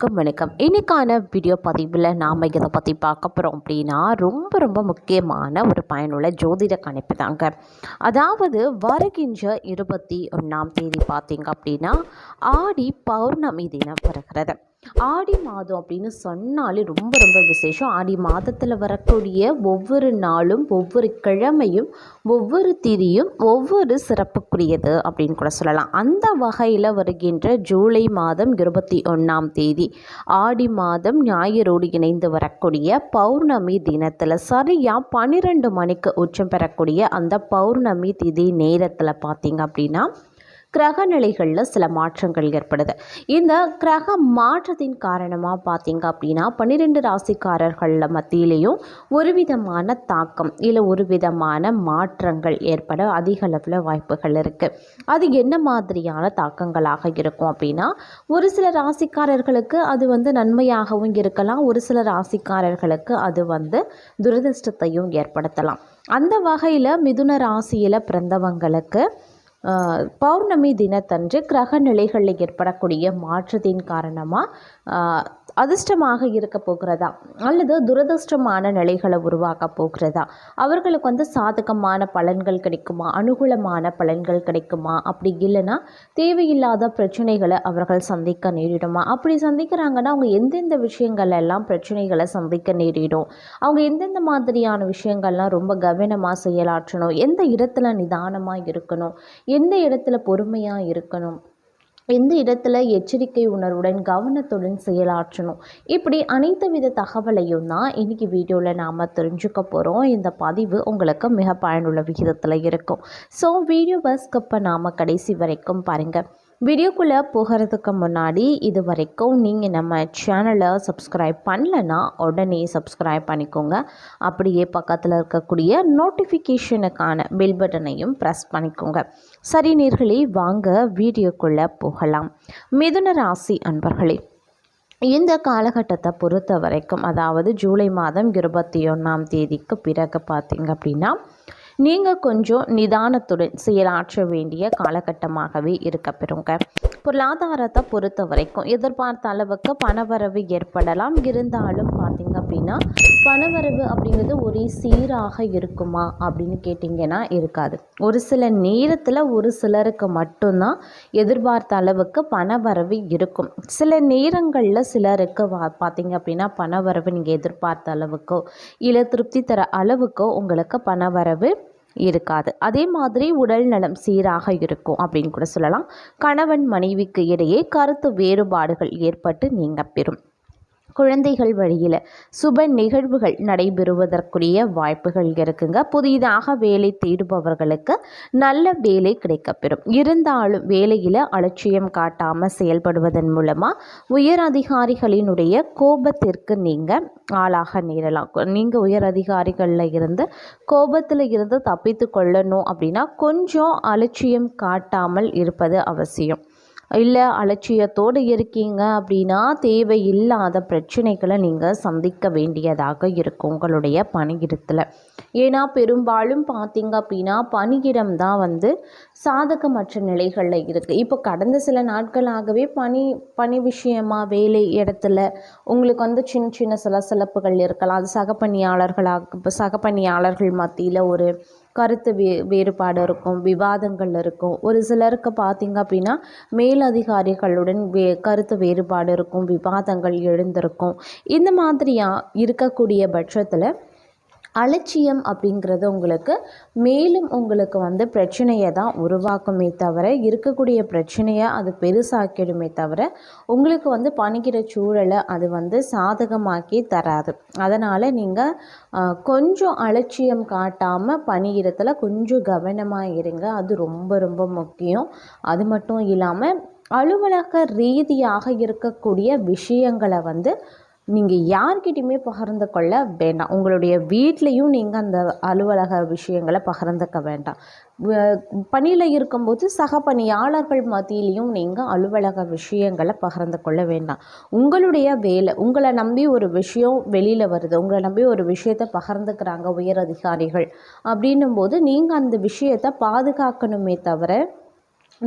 அனைவருக்கும் வணக்கம். இன்னைக்கான வீடியோ பதிவில் நாம் இதை பற்றி பார்க்க போகிறோம் அப்படின்னா ரொம்ப ரொம்ப முக்கியமான ஒரு பயனுள்ள ஜோதிட கணிப்பு தாங்க. அதாவது வருகின்ற இருபத்தி ஒன்றாம் தேதி பார்த்தீங்க அப்படின்னா ஆடி பௌர்ணமி தினம் வருகிறது. ஆடி மாதம் அப்படின்னு சொன்னாலே ரொம்ப ரொம்ப விசேஷம். ஆடி மாதத்தில் வரக்கூடிய ஒவ்வொரு நாளும் ஒவ்வொரு கிழமையும் ஒவ்வொரு திதியும் ஒவ்வொரு சிறப்புக்குரியது அப்படின்னு கூட சொல்லலாம். அந்த வகையில் வருகின்ற ஜூலை மாதம் இருபத்தி ஒன்றாம் தேதி ஆடி மாதம் ஞாயிறோடு இணைந்து வரக்கூடிய பௌர்ணமி தினத்தில் சரியாக பன்னிரெண்டு மணிக்கு உச்சம் பெறக்கூடிய அந்த பௌர்ணமி திதி நேரத்தில் பார்த்தீங்க அப்படின்னா கிரக நிலைகளில் சில மாற்றங்கள் ஏற்படுது. இந்த கிரக மாற்றத்தின் காரணமாக பார்த்தீங்க அப்படின்னா பன்னிரெண்டு ராசிக்காரர்களில் மத்தியிலையும் ஒரு விதமான தாக்கம் இல்லை ஒரு விதமான மாற்றங்கள் ஏற்பட அதிக அளவில் வாய்ப்புகள் இருக்குது அது என்ன மாதிரியான தாக்கங்களாக இருக்கும் அப்படின்னா ஒரு சில ராசிக்காரர்களுக்கு அது வந்து நன்மையாகவும் இருக்கலாம் ஒரு சில ராசிக்காரர்களுக்கு அது வந்து துரதிர்ஷ்டத்தையும் ஏற்படுத்தலாம். அந்த வகையில் மிதுன ராசியில் பிறந்தவங்களுக்கு பௌர்ணமி தினத்தன்று கிரக நிலைகளில் ஏற்படக்கூடிய மாற்றத்தின் காரணமாக அதிர்ஷ்டமாக இருக்க போகிறதா? அல்லது துரதிர்ஷ்டமான நிலைகளை உருவாக்க போகிறதா? அவர்களுக்கு வந்து சாதகமான பலன்கள் கிடைக்குமா? அனுகூலமான பலன்கள் கிடைக்குமா? அப்படி இல்லைன்னா தேவையில்லாத பிரச்சனைகளை அவர்கள் சந்திக்க நேரிடுமா? அப்படி சந்திக்கிறாங்கன்னா அவங்க எந்தெந்த விஷயங்கள் எல்லாம் பிரச்சனைகளை சந்திக்க நேரிடும்? அவங்க எந்தெந்த மாதிரியான விஷயங்கள்லாம் ரொம்ப கவனமாக செயலாற்றணும்? எந்த இடத்துல நிதானமாக இருக்கணும்? எந்த இடத்துல பொறுமையாக இருக்கணும்? எந்த இடத்துல எச்சரிக்கை உணர்வுடன் கவனத்துடன் செயலாற்றணும். இப்படி அனைத்து வித தகவலையும் தான் இன்றைக்கி வீடியோவில் நாம் தெரிஞ்சுக்க போகிறோம் இந்த பதிவு உங்களுக்கு மிக பயனுள்ள விகிதத்தில் இருக்கும். ஸோ வீடியோ பஸ்கப்பை நாம் கடைசி வரைக்கும் பாருங்கள் வீடியோக்குள்ளே போகிறதுக்கு முன்னாடி இது வரைக்கும் நீங்கள் நம்ம சேனலை சப்ஸ்கிரைப் பண்ணலன்னா உடனே சப்ஸ்கிரைப் பண்ணிக்கோங்க. அப்படியே பக்கத்தில் இருக்கக்கூடிய நோட்டிஃபிகேஷனுக்கான பெல் பட்டனையும் ப்ரெஸ் பண்ணிக்கோங்க. சரி நேர்களே வாங்க வீடியோக்குள்ளே போகலாம். மிதுன ராசி அன்பர்களே இந்த காலகட்டத்தை பொறுத்த வரைக்கும் அதாவது ஜூலை மாதம் இருபத்தி ஒன்றாம் தேதிக்கு பிறகு பார்த்திங்க அப்படின்னா நீங்கள் கொஞ்சம் நிதானத்துடன் செயலாற்ற வேண்டிய காலகட்டமாகவே இருக்க பெறுங்க. பொருளாதாரத்தை பொறுத்த வரைக்கும் எதிர்பார்த்த அளவுக்கு பணவரவு ஏற்படலாம். இருந்தாலும் பார்த்தீங்க அப்படின்னா பணவரவு அப்படிங்கிறது ஒரே சீராக இருக்குமா அப்படின்னு கேட்டிங்கன்னா இருக்காது. ஒரு சில நேரத்தில் ஒரு சிலருக்கு மட்டும்தான் எதிர்பார்த்த அளவுக்கு பணவரவு இருக்கும். சில நேரங்களில் சிலருக்கு வா பார்த்தீங்க அப்படின்னா பணவரவு நீங்கள் எதிர்பார்த்த அளவுக்கோ இல்லை திருப்தி தர அளவுக்கோ உங்களுக்கு பணவரவு இருக்காது. அதே மாதிரி உடல் நலம் சீராக இருக்கும் அப்படின்னு கூட சொல்லலாம். கணவன் மனைவிக்கு இடையே கருத்து வேறுபாடுகள் ஏற்பட்டு நீங்க பெறும். குழந்தைகள் வழியில் சுப நிகழ்வுகள் நடைபெறுவதற்குரிய வாய்ப்புகள் இருக்குங்க. புதிதாக வேலை தேடுபவர்களுக்கு நல்ல வேலை கிடைக்கப்பெறும். இருந்தாலும் வேலையில் அலட்சியம் காட்டாமல் செயல்படுவதன் மூலமாக உயர் அதிகாரிகளினுடைய கோபத்திற்கு நீங்கள் ஆளாக நேரலாம். நீங்கள் உயர் அதிகாரிகளில் இருந்து கோபத்தில் இருந்து தப்பித்து கொள்ளணும் அப்படின்னா கொஞ்சம் அலட்சியம் காட்டாமல் இருப்பது அவசியம். இல்லை அலட்சியத்தோடு இருக்கீங்க அப்படின்னா தேவையில்லாத பிரச்சனைகளை நீங்கள் சந்திக்க வேண்டியதாக இருக்கும் உங்களுடைய பணியிடத்தில். ஏன்னா பெரும்பாலும் பார்த்தீங்க அப்படின்னா பணியிடம் தான் வந்து சாதகமற்ற நிலைகளில் இருக்குது இப்போ கடந்த சில நாட்களாகவே பணி பணி விஷயமா வேலை இடத்துல உங்களுக்கு வந்து சின்ன சின்ன சில சிலப்புகள் இருக்கலாம். அது சக பணியாளர்களாக சக பணியாளர்கள் மத்தியில் ஒரு கருத்து வே வேறுபாடு இருக்கும் விவாதங்கள் இருக்கும். ஒரு சிலருக்கு பார்த்தீங்க அப்படின்னா மேலதிகாரிகளுடன் வே கருத்து வேறுபாடு இருக்கும் விவாதங்கள் எழுந்திருக்கும். இந்த மாதிரியாக இருக்கக்கூடிய பட்சத்தில் அலட்சியம் அப்படிங்கிறது உங்களுக்கு மேலும் உங்களுக்கு வந்து பிரச்சனையை தான் உருவாக்குமே தவிர இருக்கக்கூடிய பிரச்சனையை அது பெருசாக்கிடுமே தவிர உங்களுக்கு வந்து பணிக்கிற சூழலை அது வந்து சாதகமாக்கி தராது. அதனால் நீங்கள் கொஞ்சம் அலட்சியம் காட்டாமல் பணியிடத்தில் கொஞ்சம் கவனமாக இருங்க. அது ரொம்ப ரொம்ப முக்கியம். அது மட்டும் இல்லாமல் அலுவலக ரீதியாக இருக்கக்கூடிய விஷயங்களை வந்து நீங்கள் யார்கிட்டையுமே பகிர்ந்து கொள்ள வேண்டாம். உங்களுடைய வீட்லேயும் நீங்கள் அந்த அலுவலக விஷயங்களை பகிர்ந்துக்க வேண்டாம். பணியில் இருக்கும்போது சக பணியாளர்கள் மத்தியிலையும் நீங்கள் அலுவலக விஷயங்களை பகிர்ந்து கொள்ள வேண்டாம். உங்களுடைய வேலை உங்களை நம்பி ஒரு விஷயம் வெளியில் வருது உங்களை நம்பி ஒரு விஷயத்தை பகிர்ந்துக்கிறாங்க உயர் அதிகாரிகள். அப்படின்னும் போது நீங்கள் அந்த விஷயத்தை பாதுகாக்கணுமே தவிர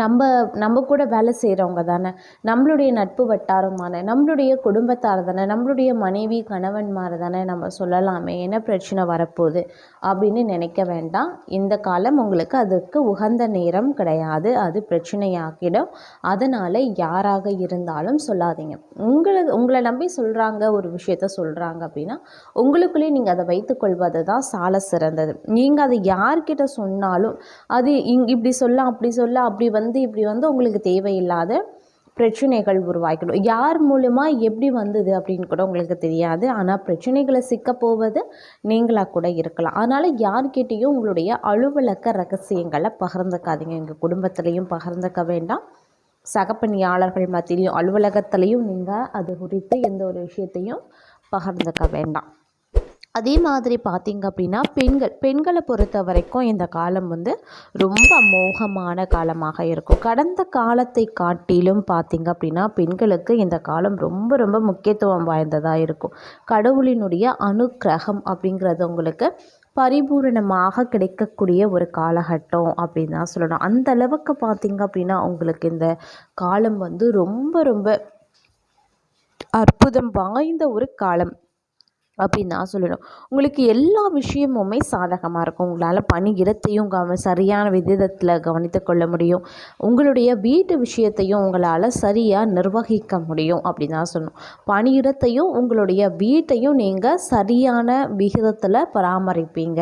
நம்ம நம்ம கூட வேலை செய்கிறவங்க தானே. நம்மளுடைய நட்பு வட்டாரமான நம்மளுடைய குடும்பத்தார் தானே. நம்மளுடைய மனைவி கணவன்மார் தானே நம்ம சொல்லலாமே. என்ன பிரச்சனை வரப்போகுது அப்படின்னு நினைக்க வேண்டாம். இந்த காலம் உங்களுக்கு அதுக்கு உகந்த நேரம் கிடையாது. அது பிரச்சனையாக்கிடும் அதனால் யாராக இருந்தாலும் சொல்லாதீங்க. உங்களை உங்களை நம்பி சொல்கிறாங்க ஒரு விஷயத்த சொல்கிறாங்க அப்படின்னா உங்களுக்குள்ளேயே நீங்கள் அதை வைத்துக்கொள்வது தான் சால சிறந்தது. நீங்கள் அதை யார்கிட்ட சொன்னாலும் அது இங் இப்படி சொல்ல அப்படி சொல்ல அப்படி வந்து வந்து இப்படி வந்து உங்களுக்கு தேவையில்லாத பிரச்சனைகள் உருவாக்கிடும் யார் மூலயமா எப்படி வந்தது அப்படின்னு கூட உங்களுக்கு தெரியாது. ஆனால் பிரச்சனைகளை சிக்க போவது நீங்களாக கூட இருக்கலாம். அதனால் யார்கிட்டேயும் உங்களுடைய அலுவலக ரகசியங்களை பகிர்ந்துக்காதீங்க. எங்கள் குடும்பத்துலேயும் பகிர்ந்துக்க வேண்டாம். சகப்பணியாளர்கள் மத்தியிலையும் அலுவலகத்துலேயும் நீங்கள் அது குறித்து எந்த ஒரு விஷயத்தையும் பகிர்ந்துக்க வேண்டாம். அதே மாதிரி பார்த்திங்க அப்படின்னா பெண்கள் பெண்களை பொறுத்த வரைக்கும் இந்த காலம் வந்து ரொம்ப மோகமான காலமாக இருக்கும். கடந்த காலத்தை காட்டிலும் பார்த்திங்க அப்படின்னா பெண்களுக்கு இந்த காலம் ரொம்ப ரொம்ப முக்கியத்துவம் வாய்ந்ததாக இருக்கும். கடவுளினுடைய அனுக்கிரகம் அப்படிங்கிறது உங்களுக்கு பரிபூரணமாக கிடைக்கக்கூடிய ஒரு காலகட்டம் அப்படின்னு தான் சொல்லணும். அந்த அளவுக்கு பார்த்திங்க அப்படின்னா உங்களுக்கு இந்த காலம் வந்து ரொம்ப ரொம்ப அற்புதம் வாய்ந்த ஒரு காலம். அப்படின்னு தான் சொல்லணும் உங்களுக்கு எல்லா விஷயமுமே சாதகமாக இருக்கும். உங்களால் பணி இடத்தையும் கவ சரியான விதத்தில் கவனித்து கொள்ள முடியும். உங்களுடைய வீட்டு விஷயத்தையும் உங்களால் சரியாக நிர்வகிக்க முடியும் அப்படின்னு தான் சொல்லணும். பணியிடத்தையும் உங்களுடைய வீட்டையும் நீங்கள் சரியான விகிதத்தில் பராமரிப்பீங்க.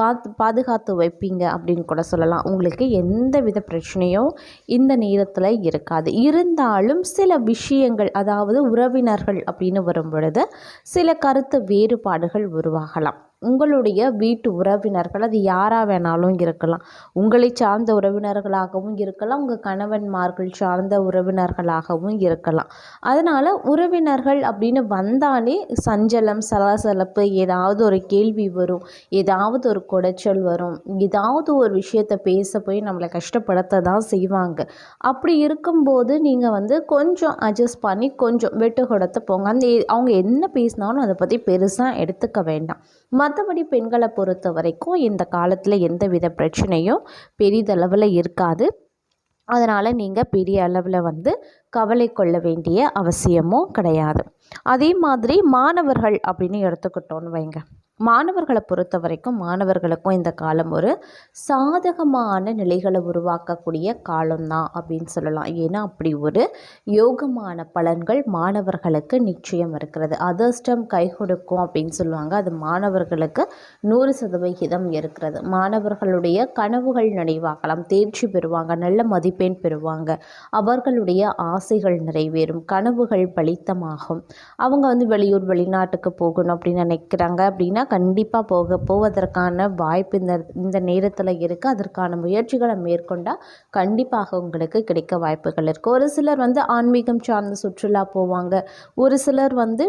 காத்து பாதுகாத்து வைப்பீங்க அப்படின்னு கூட சொல்லலாம். உங்களுக்கு எந்த வித பிரச்சனையும் இந்த நேரத்தில் இருக்காது. இருந்தாலும் சில விஷயங்கள் அதாவது உறவினர்கள் அப்படின்னு வரும் பொழுது சில கருத்து வேறுபாடுகள் உருவாகலாம். உங்களுடைய வீட்டு உறவினர்கள் அது யாராக வேணாலும் இருக்கலாம். உங்களை சார்ந்த உறவினர்களாகவும் இருக்கலாம் உங்கள் கணவன்மார்கள் சார்ந்த உறவினர்களாகவும் இருக்கலாம். அதனால் உறவினர்கள் அப்படின்னு வந்தாலே சஞ்சலம் சலசலப்பு ஏதாவது ஒரு கேள்வி வரும் ஏதாவது ஒரு குடைச்சல் வரும் ஏதாவது ஒரு விஷயத்தை பேச போய் நம்மளை கஷ்டப்படுத்த தான் செய்வாங்க. அப்படி இருக்கும்போது நீங்கள் வந்து கொஞ்சம் அட்ஜஸ்ட் பண்ணி கொஞ்சம் வெட்டு கொடுத்து போங்க. அந்த அவங்க என்ன பேசினாலும் அதை பற்றி பெருசாக எடுத்துக்க வேண்டாம். மற்றபடி பெண்களை பொறுத்த வரைக்கும் இந்த காலத்தில் எந்த வித பிரச்சனையும் பெரிதளவில் இருக்காது. அதனால் நீங்கள் பெரிய அளவில் வந்து கவலை கொள்ள வேண்டிய அவசியமும் கிடையாது. அதே மாதிரி மாணவர்கள் அப்படின்னு எடுத்துக்கிட்டோன்னு வைங்க. மாணவர்களை பொறுத்த வரைக்கும் மாணவர்களுக்கும் இந்த காலம் ஒரு சாதகமான நிலைகளை உருவாக்கக்கூடிய காலம்தான் அப்படின்னு சொல்லலாம். ஏன்னா அப்படி ஒரு யோகமான பலன்கள் மாணவர்களுக்கு நிச்சயம் இருக்கிறது. அதர்ஸ்டம் கை கொடுக்கும் அப்படின்னு சொல்லுவாங்க. அது மாணவர்களுக்கு நூறு சதவிகிதம் இருக்கிறது. மாணவர்களுடைய கனவுகள் நினைவாகலாம். தேர்ச்சி பெறுவாங்க. நல்ல மதிப்பெண் பெறுவாங்க. அவர்களுடைய ஆசைகள் நிறைவேறும். கனவுகள் பலித்தமாகும். அவங்க வந்து வெளியூர் வெளிநாட்டுக்கு போகணும் அப்படின்னு நினைக்கிறாங்க அப்படின்னா கண்டிப்பாக போக போவதற்கான வாய்ப்பு இந்த இந்த நேரத்தில் இருக்குது அதற்கான முயற்சிகளை மேற்கொண்டால் கண்டிப்பாக உங்களுக்கு கிடைக்க வாய்ப்புகள் இருக்குது ஒரு சிலர் வந்து ஆன்மீகம் சார்ந்த சுற்றுலா போவாங்க. ஒரு சிலர் வந்து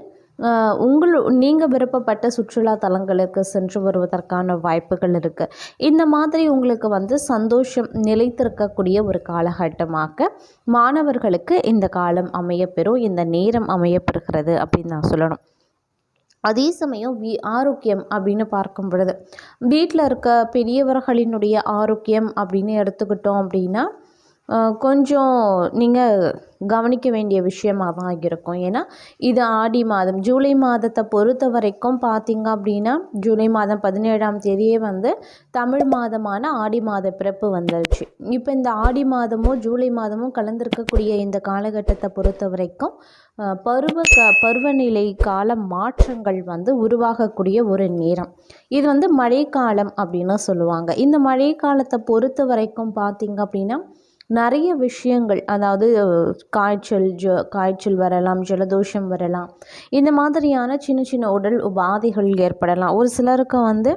உங்கள் நீங்கள் விருப்பப்பட்ட சுற்றுலா தலங்களுக்கு சென்று வருவதற்கான வாய்ப்புகள் இருக்குது இந்த மாதிரி உங்களுக்கு வந்து சந்தோஷம் நிலைத்திருக்கக்கூடிய ஒரு காலகட்டமாக மாணவர்களுக்கு இந்த காலம் அமையப்பெறும் இந்த நேரம் அமையப்பெறுகிறது அப்படின்னு நான் சொல்லணும். அதே சமயம் வி ஆரோக்கியம் அப்படின்னு பார்க்கும் பொழுது வீட்டில் இருக்க பெரியவர்களினுடைய ஆரோக்கியம் அப்படின்னு எடுத்துக்கிட்டோம் அப்படின்னா கொஞ்சம் நீங்கள் கவனிக்க வேண்டிய விஷயமாக தான் இருக்கும். ஏன்னா இது ஆடி மாதம். ஜூலை மாதத்தை பொறுத்த வரைக்கும் பார்த்திங்க அப்படின்னா ஜூலை மாதம் பதினேழாம் தேதியே வந்து தமிழ் மாதமான ஆடி மாத பிறப்பு வந்துருச்சு. இப்போ இந்த ஆடி மாதமும் ஜூலை மாதமும் கலந்திருக்கக்கூடிய இந்த காலகட்டத்தை பொறுத்த வரைக்கும் பருவ க பருவநிலை கால மாற்றங்கள் வந்து உருவாகக்கூடிய ஒரு நேரம். இது வந்து மழைக்காலம் அப்படின்னு சொல்லுவாங்க. இந்த மழைக்காலத்தை பொறுத்த வரைக்கும் பார்த்திங்க அப்படின்னா நிறைய விஷயங்கள் அதாவது காய்ச்சல் ஜ காய்ச்சல் வரலாம் ஜலதோஷம் வரலாம். இந்த மாதிரியான சின்ன சின்ன உடல் உபாதைகள் ஏற்படலாம். ஒரு சிலருக்கு வந்து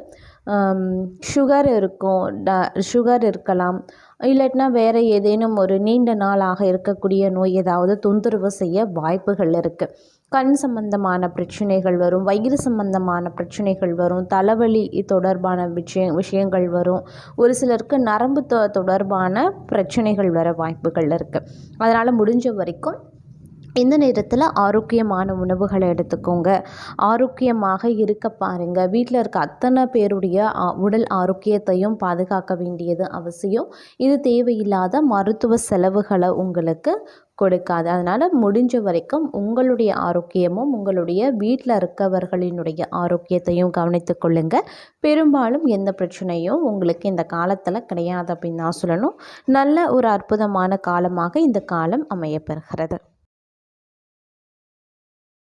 சுகர் இருக்கும் ட சுகர் இருக்கலாம். இல்லாட்டினா வேறு ஏதேனும் ஒரு நீண்ட நாளாக இருக்கக்கூடிய நோய் ஏதாவது தொந்தரவு செய்ய வாய்ப்புகள் இருக்குது கண் சம்பந்தமான பிரச்சனைகள் வரும் வயிறு சம்பந்தமான பிரச்சனைகள் வரும் தலைவலி தொடர்பான விஷய விஷயங்கள் வரும். ஒரு சிலருக்கு நரம்பு தொடர்பான பிரச்சனைகள் வர வாய்ப்புகள் இருக்குது அதனால் முடிஞ்ச வரைக்கும் இந்த நேரத்தில் ஆரோக்கியமான உணவுகளை எடுத்துக்கோங்க. ஆரோக்கியமாக இருக்க பாருங்கள் வீட்டில் இருக்க அத்தனை பேருடைய உடல் ஆரோக்கியத்தையும் பாதுகாக்க வேண்டியது அவசியம். இது தேவையில்லாத மருத்துவ செலவுகளை உங்களுக்கு கொடுக்காது. அதனால் முடிஞ்ச வரைக்கும் உங்களுடைய ஆரோக்கியமும் உங்களுடைய வீட்டில் இருக்கவர்களினுடைய ஆரோக்கியத்தையும் கவனித்து கொள்ளுங்கள் பெரும்பாலும் எந்த பிரச்சனையும் உங்களுக்கு இந்த காலத்தில் கிடையாது அப்படின்னு நான் சொல்லணும். நல்ல ஒரு அற்புதமான காலமாக இந்த காலம் அமையப்பெறுகிறது